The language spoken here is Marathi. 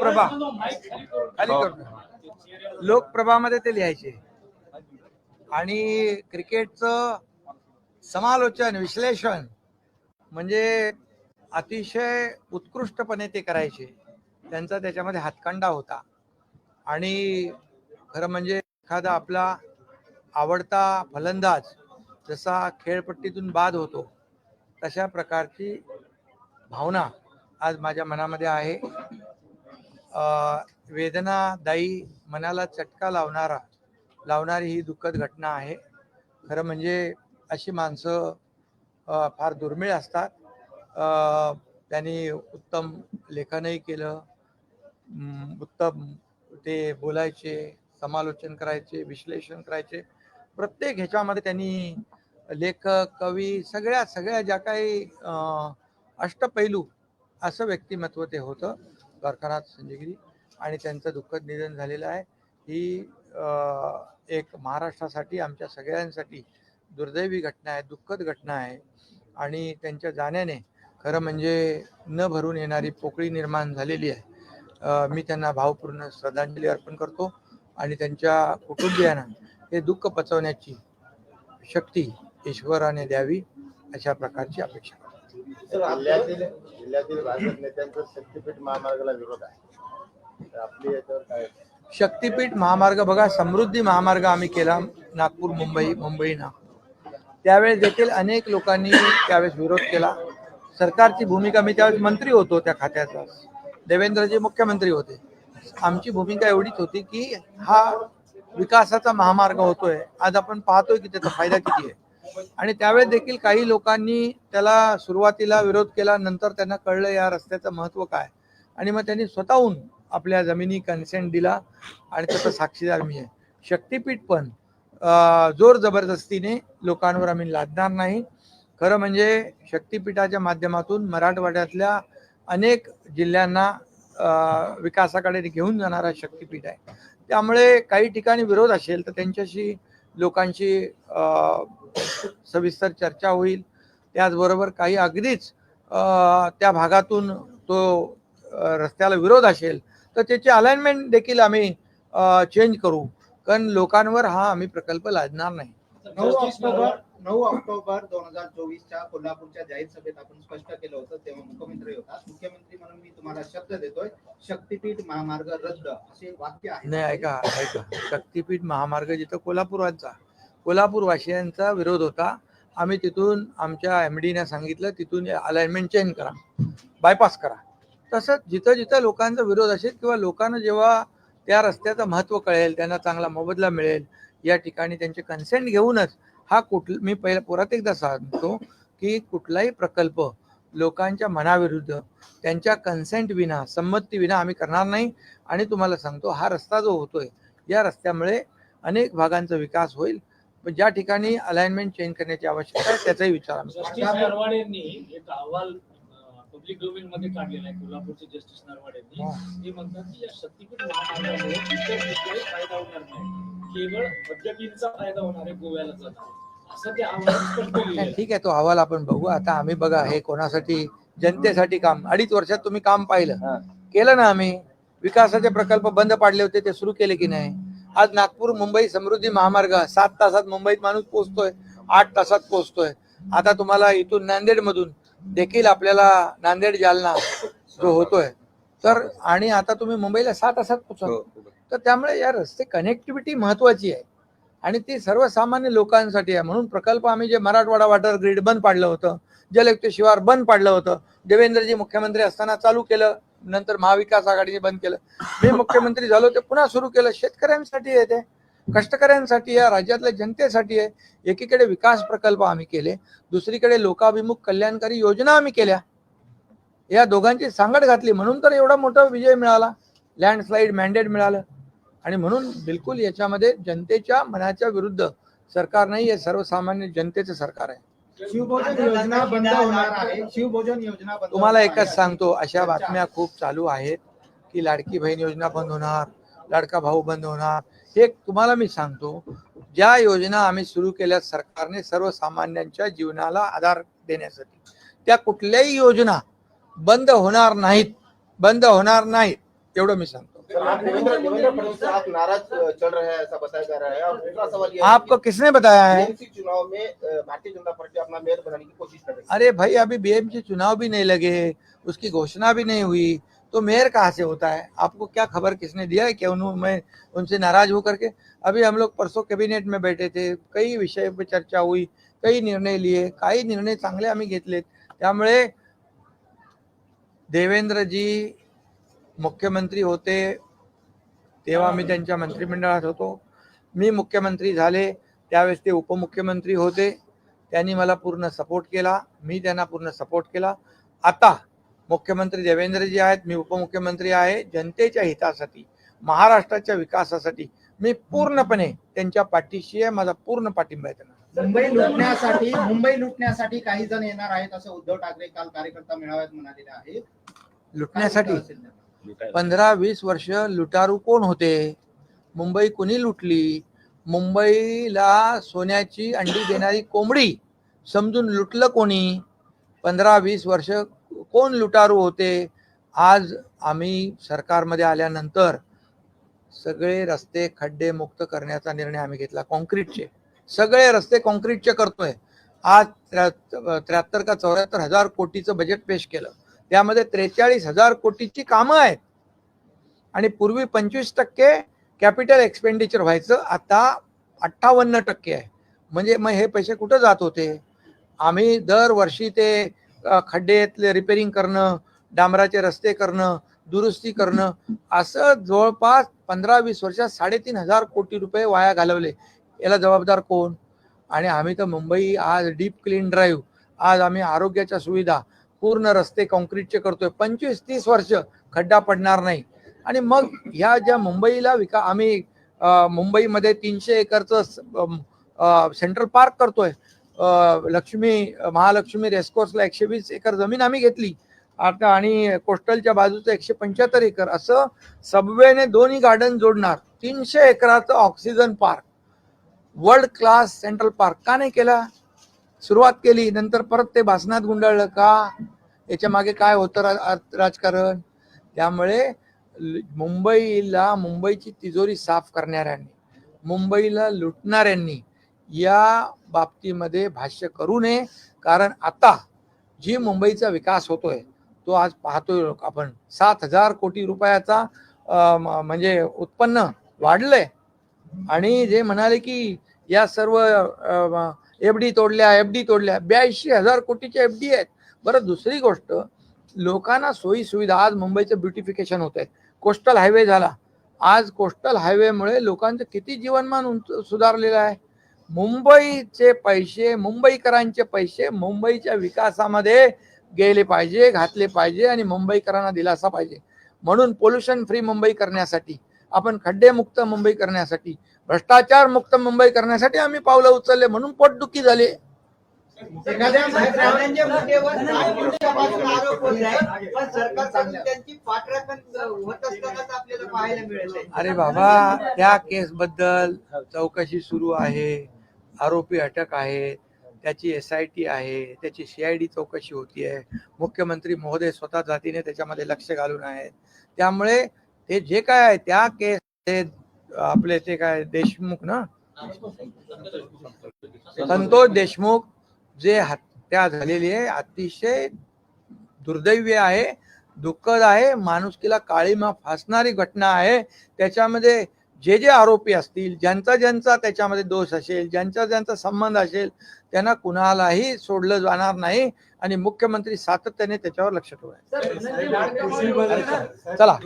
लोकप्रभा. खाली लोकप्रभामध्ये ते लिहायचे. आणि क्रिकेटचं समालोचन विश्लेषण म्हणजे अतिशय उत्कृष्टपणे ते करायचे. त्यांचा त्याच्यामध्ये हातखंडा होता. आणि खरं म्हणजे एखादा आपला आवडता फलंदाज जसा खेळपट्टीतून बाद होतो तशा प्रकारची भावना आज माझ्या मनामध्ये आहे. वेदनादायी मनाला चटका लावणारा लावणारी ही दुःखद घटना आहे. खरं म्हणजे अशी माणसं फार दुर्मिळ असतात. त्यांनी उत्तम लेखनही केलं. उत्तम ते बोलायचे समालोचन करायचे विश्लेषण करायचे. प्रत्येक ह्याच्यामध्ये त्यांनी लेखक कवी सगळ्या सगळ्या ज्या काही अष्टपैलू असं व्यक्तिमत्व ते होतं. द्वारकानाथ संजयगिरी आणि त्यांचं दुःखद निधन झालेलं आहे. ही एक महाराष्ट्रासाठी आमच्या सगळ्यांसाठी दुर्दैवी घटना आहे दुःखद घटना आहे. आणि त्यांच्या जाण्याने खरं म्हणजे न भरून येणारी पोकळी निर्माण झालेली आहे. मी त्यांना भावपूर्ण श्रद्धांजली अर्पण करतो आणि त्यांच्या कुटुंबियांना हे दुःख पचवण्याची शक्ती ईश्वराने द्यावी अशा प्रकारची अपेक्षा. जिल्ह्यातील जिल्ह्यातील भाजप नेत्यांचा शक्तीपीठ महामार्गाला विरोध आहे. तर आपली याच्यावर काय शक्तीपीठ महामार्ग बघा समृद्धी महामार्ग आम्ही केला नागपूर मुंबई मुंबई नागपूर त्यावेळेस देखील अनेक लोकांनी त्यावेळेस विरोध केला. सरकारची भूमिका मी त्यावेळेस मंत्री होतो त्या खात्याचा देवेंद्रजी मुख्यमंत्री होते. आमची भूमिका एवढीच होती की हा विकासाचा महामार्ग होतोय. आज आपण पाहतोय की त्याचा फायदा किती आहे. आणि त्यावेळेस देखील काही लोकांनी त्याला सुरुवातीला विरोध केला नंतर त्यांना कळलं या रस्त्याचं महत्त्व काय. आणि मग त्यांनी स्वतःहून आपल्या जमिनी कन्सेंट दिला आणि त्याचा साक्षीदार मी आहे. शक्तीपीठ पण जोर जबरदस्तीने लोकांवर आम्ही लादणार नाही. खरं म्हणजे शक्तीपीठाच्या माध्यमातून मराठवाड्यातल्या अनेक जिल्ह्यांना विकासाकडे घेऊन जाणारा शक्तीपीठ आहे. त्यामुळे काही ठिकाणी विरोध असेल तर त्यांच्याशी लोकांशी सविस्तर चर्चा होईल. त्याचबरोबर काही अगदीच त्या भागातून तो रस्त्याला विरोध असेल तर त्याची अलाइनमेंट देखील आम्ही चेंज करू. कारण लोकांवर हा आम्ही प्रकल्प लादणार नाही. नऊ ऑक्टोबर दोन हजार चोवीसच्या कोल्हापूरच्या जाहीर सभेत आपण स्पष्ट केलं होतं तेव्हा मुख्यमंत्री होता. मुख्यमंत्री म्हणून मी तुम्हाला शब्द देतोय शक्तीपीठ महामार्ग रद्द असे वाक्य आहे. नाही ऐका ऐका. शक्तीपीठ महामार्ग जिथं कोल्हापूरचा कोल्हापूरवासियांचा विरोध होता आम्ही तिथून आमच्या एम डीने सांगितलं तिथून अलाइनमेंट चेंज करा बायपास करा. तसंच जिथं जिथं लोकांचा विरोध असेल किंवा लोकांना जेव्हा त्या रस्त्याचं महत्त्व कळेल त्यांना चांगला मोबदला मिळेल या ठिकाणी त्यांचे कन्सेंट घेऊनच हा कुठ मी पहिला पुरात एकदा सांगतो की कुठलाही प्रकल्प लोकांच्या मनाविरुद्ध त्यांच्या कन्सेंट विना संमती विना आम्ही करणार नाही. आणि तुम्हाला सांगतो हा रस्ता जो होतोय या रस्त्यामुळे अनेक भागांचा विकास होईल. पण ज्या ठिकाणी अलाइनमेंट चेंज करण्याची आवश्यकता आहे त्याचाही विचार आम्ही एक अहवाल पब्लिक डोमेन मध्ये काढलेला आहे कोल्हापूरचे जस्टिस नरवाड यांनी हा. ते म्हणतात की या शक्तीपीठ महामार्गामुळे इतर कुठलाही फायदा होणार नाही. केवळ फायदा होणार आहे गोव्याला जाणार ठीक आहे तो अहवाल आपण बघू. आता आम्ही बघा हे कोणासाठी जनतेसाठी काम. अडीच वर्षात तुम्ही काम पाहिलं. केलं ना आम्ही. विकासाचे प्रकल्प बंद पाडले होते ते सुरू केले की नाही? आज नागपूर मुंबई समृद्धी महामार्ग सात तासात मुंबईत माणूस पोहोचतोय आठ तासात पोहोचतोय. आता तुम्हाला इथून नांदेड मधून देखील आपल्याला नांदेड जालना जो होतोय. तर आणि आता तुम्ही मुंबईला सहा तासात पोहोचा तर त्यामुळे या रस्ते कनेक्टिव्हिटी महत्वाची आहे. आणि ती सर्वसामान्य लोकांसाठी आहे. म्हणून प्रकल्प आम्ही जे मराठवाडा वॉटर ग्रीड बंद पाडलं होतं जलयुक्त शिवार बंद पाडलं होतं देवेंद्रजी मुख्यमंत्री असताना चालू केलं नंतर महाविकास आघाडीने बंद केलं. मी मुख्यमंत्री झालो ते पुन्हा सुरू केलं. शेतकऱ्यांसाठी आहे ते. कष्टकऱ्यांसाठी या राज्यातल्या जनतेसाठी आहे. एकीकडे विकास प्रकल्प आम्ही केले दुसरीकडे लोकाभिमुख कल्याणकारी योजना आम्ही केल्या. या दोघांची सांगड घातली. म्हणून तर एवढा मोठा विजय मिळाला. लँडस्लाईड मॅन्डेट मिळालं. आणि म्हणून बिलकुल याच्यामध्ये जनतेच्या मनाच्या विरुद्ध सरकार नाही हे सर्वसामान्य जनतेचं सरकार आहे. शिवभोजन योजना बंद होणार आहे. शिवभोजन योजना बंद तुम्हाला एकच. सांगतो अशा बातम्या खूप चालू आहेत की लाडकी बहीण योजना बंद होणार लाडका भाऊ बंद होणार. हे तुम्हाला मी सांगतो ज्या योजना आम्ही सुरू केल्या सरकारने सर्वसामान्यांच्या जीवनाला आधार देण्यासाठी त्या कुठल्याही योजना बंद होणार नाहीत बंद होणार नाहीत एवढं मी सांगतो. सर, आप देवेंद्र देवेंद्र फडणवीस से आप नाराज़ अ, चल रहे हैं ऐसा बताया जा रहा है। और दूसरा सवाल ये है आपको किसने बताया है? चुनाव में भारतीय जनता पार्टी अपना मेयर बनाने की कोशिश कर रही है। अरे भाई अभी बीएमसी चुनाव भी नहीं लगे उसकी घोषणा भी नहीं हुई तो मेयर कहाँ से होता है? आपको क्या खबर किसने दिया है? कि उन्होंने मैं उनसे नाराज़ होकर के? अभी हम लोग परसों कैबिनेट में बैठे थे कई विषय पे चर्चा हुई कई निर्णय लिए काही निर्णय चांगले आम्ही घेतलेत त्यामुळे देवेंद्रजी मुख्यमंत्री होते तेव्हा मी त्यांच्या मंत्रिमंडळात होतो. मी मुख्यमंत्री झाले त्यावेळेस ते उपमुख्यमंत्री होते. त्यांनी मला पूर्ण सपोर्ट केला मी त्यांना पूर्ण सपोर्ट केला. आता मुख्यमंत्री देवेंद्रजी आहेत मी उपमुख्यमंत्री आहे. जनतेच्या हितासाठी महाराष्ट्राच्या विकासासाठी मी पूर्णपणे त्यांच्या पाठीशी आहे माझा पूर्ण पाठिंबा आहे त्यांना. मुंबई लुटण्यासाठी मुंबई लुटण्यासाठी काही जण येणार आहेत असं उद्धव ठाकरे काल कार्यकर्ता मेळाव्यात म्हणालेले आहेत. लुटण्यासाठी? पंधरा वीस वर्ष लुटारू कोण होते? मुंबई कुणी लुटली? मुंबईला सोन्याची अंडी देणारी कोंबडी समजून लुटलं कोणी? पंधरा वीस वर्ष कोण लुटारू होते? आज आम्ही सरकारमध्ये आल्यानंतर सगळे रस्ते खड्डे मुक्त करण्याचा निर्णय आम्ही घेतला कॉन्क्रीटचे सगळे रस्ते कॉन्क्रीटचे करतोय. आज त्र्याहत्तर का चौऱ्याहत्तर हजार कोटीचं बजेट पेश केलं. त्यामध्ये त्रेचाळीस हजार कोटीची कामं आहेत. आणि पूर्वी पंचवीस टक्के कॅपिटल एक्सपेंडिचर व्हायचं आता अठ्ठावन्न टक्के आहे. म्हणजे मग हे पैसे कुठं जात होते? आम्ही दरवर्षी ते खड्डेतले रिपेरिंग करणं डांबराचे रस्ते करणं दुरुस्ती करणं असं जवळपास पंधरा वीस वर्षात साडेतीन हजार कोटी रुपये वाया घालवले. याला जबाबदार कोण? आणि आम्ही तर मुंबई आज डीप क्लीन ड्राईव्ह आज आम्ही आरोग्याच्या सुविधा पूर्ण रस्ते कॉन्क्रीटचे करतोय. पंचवीस तीस वर्ष खड्डा पडणार नाही. आणि मग ह्या ज्या मुंबईला विका आम्ही मुंबईमध्ये तीनशे एकरचं सेंट्रल पार्क करतोय. लक्ष्मी महालक्ष्मी रेसकोर्सला एकशे वीस एकर जमीन आम्ही घेतली. आता आणि कोस्टलच्या बाजूचं एकशे पंच्याहत्तर एकर असं सबवेने दोन्ही गार्डन जोडणार. तीनशे एकराचं oxygen park. World class central park का नाही केला? सुरुवात केली नंतर परत ते भाषणात गुंडाळलं का? याच्या मागे काय होतं रा- राजकारण? त्यामुळे मुंबईला मुंबईची तिजोरी साफ करणाऱ्यांनी मुंबईला लुटणाऱ्यांनी या बाबतीमध्ये भाष्य करू नये. कारण आता जी मुंबईचा विकास होतोय तो आज पाहतोय आपण. सात हजार कोटी रुपयाचा म्हणजे उत्पन्न वाढलंय. आणि जे म्हणाले की या सर्व एफ डी तोडल्या एफ डी तोडल्या. ब्याऐंशी हजार कोटीच्या एफ डी आहेत. बरं दुसरी गोष्ट लोकांना सोयी सुविधा आज मुंबईचं ब्युटिफिकेशन होत आहे कोस्टल हायवे झाला. आज कोस्टल हायवेमुळे लोकांचं किती जीवनमान उंच सुधारलेलं आहे. मुंबईचे पैसे मुंबईकरांचे पैसे मुंबईच्या विकासामध्ये गेले पाहिजे घातले पाहिजे आणि मुंबईकरांना दिलासा पाहिजे. म्हणून पोल्युशन फ्री मुंबई करण्यासाठी आपण खड्डेमुक्त मुंबई करण्यासाठी भ्रष्टाचार मुक्त मुंबई करण्यासाठी आम्ही पावलं उचलले म्हणून पोटदुखी झाली. अरे बाबा त्या केस बद्दल चौकशी सुरू आहे आरोपी अटक आहे त्याची एस आय टी आहे त्याची सीआयडी चौकशी होती आहे. मुख्यमंत्री महोदय स्वतः जातीने त्याच्यामध्ये लक्ष घालून आहेत. त्यामुळे ते जे काय आहे त्या केस आपले ते काय देशमुख ना? संतोष देशमुख जे हत्या झालेली आहे अतिशय दुर्दैवी आहे दुःखद आहे माणुसकीला काळीमा फासणारी घटना आहे. त्याच्यामध्ये जे जे आरोपी असतील ज्यांचा ज्यांचा त्याच्यामध्ये दोष असेल ज्यांचा ज्यांचा संबंध असेल त्यांना कुणालाही सोडलं जाणार नाही आणि मुख्यमंत्री सातत्याने त्याच्यावर लक्ष ठेवायचं चला